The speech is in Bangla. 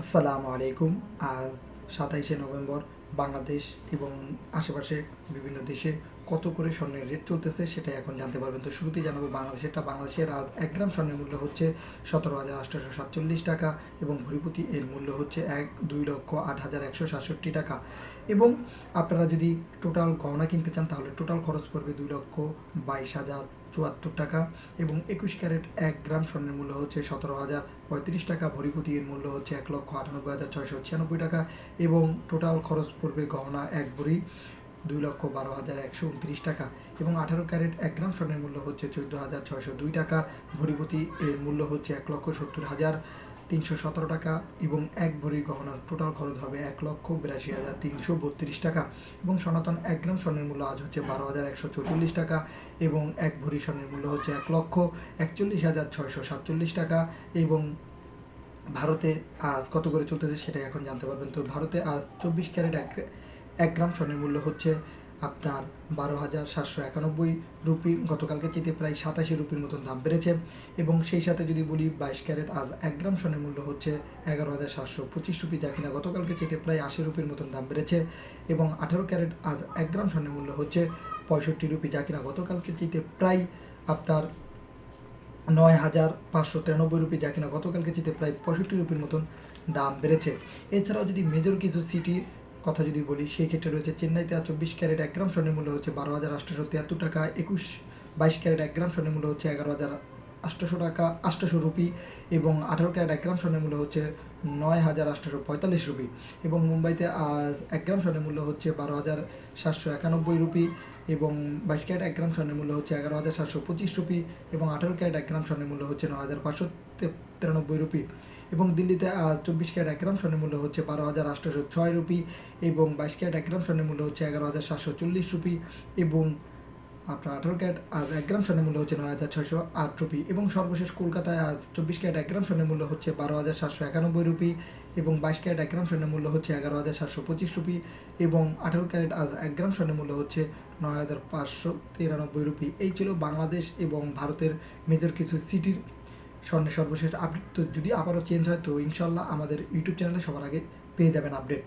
আসসালামু আলাইকুম। আজ সাতাইশে নভেম্বর বাংলাদেশ এবং আশেপাশে বিভিন্ন দেশে কত করে স্বর্ণের রেট চলতেছে সেটা এখন জানতে পারবেন। তো শুরুতেই জানাব বাংলাদেশেরটা। বাংলাদেশের আজ এক গ্রাম স্বর্ণের মূল্য হচ্ছে সতেরো হাজার আটশোশো সাতচল্লিশ টাকা এবং ভরিপতি এর মূল্য হচ্ছে এক, দুই লক্ষ আট হাজার একশো সাতষট্টি টাকা। এবং আপনারা যদি টোটাল গহনা কিনতে চান, তাহলে টোটাল খরচ পড়বে দুই লক্ষ বাইশ হাজার চুয়াত্তর টাকা এবং একুশ ক্যারেট এক গ্রাম স্বর্ণের মূল্য হচ্ছে সতেরো হাজার পঁয়ত্রিশ টাকা, ভরিপতি এর মূল্য হচ্ছে এক লক্ষ আটানব্বই হাজার ছয়শো ছিয়ানব্বই টাকা এবং টোটাল খরচ পড়বে গহনা এক ভরি। দুই লক্ষ বারো হাজার একশো উনত্রিশ টাকা এবং আঠারো ক্যারেট এক গ্রাম স্বর্ণের মূল্য হচ্ছে চোদ্দ হাজার ছয়শো দুই টাকা। ভরিপতি এর মূল্য হচ্ছে এক লক্ষ সত্তর হাজার তিনশো সতেরো টাকা এবং এক ভরি গহনার টোটাল খরচ হবে এক লক্ষ বিরাশি হাজার তিনশো বত্রিশ টাকা এবং সনাতন এক গ্রাম স্বর্ণের মূল্য আজ হচ্ছে বারো হাজার একশো চৌচল্লিশ টাকা এবং এক ভরি স্বর্ণের মূল্য হচ্ছে এক লক্ষ একচল্লিশ হাজার ছয়শো সাতচল্লিশ টাকা এবং ভারতে আজ কত করে চলতেছে সেটা এখন জানতে পারবেন। তো ভারতে আজ চব্বিশ ক্যারেট এক এক গ্রাম স্বর্ণের মূল্য হচ্ছে আপনার বারো হাজার সাতশো একানব্বই রুপি। গতকালকে চেতে প্রায় সাতাশি রুপির মতন দাম বেড়েছে এবং সেই সাথে যদি বলি বাইশ ক্যারেট, আজ এক গ্রাম স্বর্ণের মূল্য হচ্ছে এগারো হাজার সাতশো পঁচিশ রুপি যা কিনা গতকালকে চেতে প্রায় আশি রুপির মতন দাম বেড়েছে এবং আঠারো ক্যারেট, আজ এক গ্রাম স্বর্ণের মূল্য হচ্ছে পঁয়ষট্টি রুপি যা কিনা গতকালকে চেতে প্রায় আপনার নয় হাজার পাঁচশো তিরানব্বই রুপি যা কিনা গতকালকে চেতে প্রায় পঁয়ষট্টি রুপির মতন দাম বেড়েছে। এছাড়াও যদি মেজর কিছু সিটি কথা যদি বলি, সেই ক্ষেত্রে রয়েছে চেন্নাইতে আর চব্বিশ ক্যারেট এক গ্রাম, স্বর্ণের মূল্য হচ্ছে বারো হাজার আটশোশো তিয়াত্তর টাকা। একুশ, বাইশ ক্যারেট এক গ্রাম, স্বর্ণের মূল্য হচ্ছে এগারো হাজার আটশোশো টাকা আটশোশো রুপি এবং আঠারো ক্যারেট এক গ্রাম, স্বর্ণের মূল্য হচ্ছে নয় হাজার আটশোশো পঁয়তাল্লিশ রুপি এবং মুম্বাইতে আজ এক গ্রাম, স্বর্ণের মূল্য হচ্ছে বারো হাজার সাতশো একানব্বই রুপি এবং বাইশ ক্যারেট এক গ্রাম, স্বর্ণের মূল্য হচ্ছে এগারো হাজার সাতশো পঁচিশ রুপি এবং আঠারো ক্যারেট এক গ্রাম, স্বর্ণের মূল্য হচ্ছে ন হাজার পাঁচশো তিরানব্বই রুপি। এবং দিল্লিতে চব্বিশ ক্যারেট এক গ্রাম স্বর্ণের মূল্য হচ্ছে বারো হাজার আটশোশো ছয় রুপি এবং বাইশ ক্যারেট এক গ্রাম স্বর্ণের মূল্য হচ্ছে এগারো হাজার সাতশো চল্লিশ রুপি এবং আপনার আঠারো ক্যারেট আজ এক গ্রাম স্বর্ণের মূল্য হচ্ছে নয় হাজার ছয়শো আট রুপি এবং সর্বশেষ কলকাতায় আজ চব্বিশ ক্যারেট এক গ্রাম স্বর্ণের মূল্য হচ্ছে বারো হাজার সাতশো একানব্বই রুপি এবং বাইশ ক্যারেট এক গ্রাম স্বর্ণের মূল্য হচ্ছে এগারো হাজার সাতশো পঁচিশ রুপি এবং আঠারো ক্যারেট আজ এক গ্রাম স্বর্ণের মূল্য হচ্ছে নয় হাজার পাঁচশো তিরানব্বই রুপি। এই ছিল বাংলাদেশ এবং ভারতের মেজর কিছু সিটির স্বর্ণের সর্বশেষ আপডেট তো যদি আবারও চেঞ্জ হয়, তো ইনশাল্লাহ আমাদের ইউটিউব চ্যানেলে সবার আগে পেয়ে যাবেন আপডেট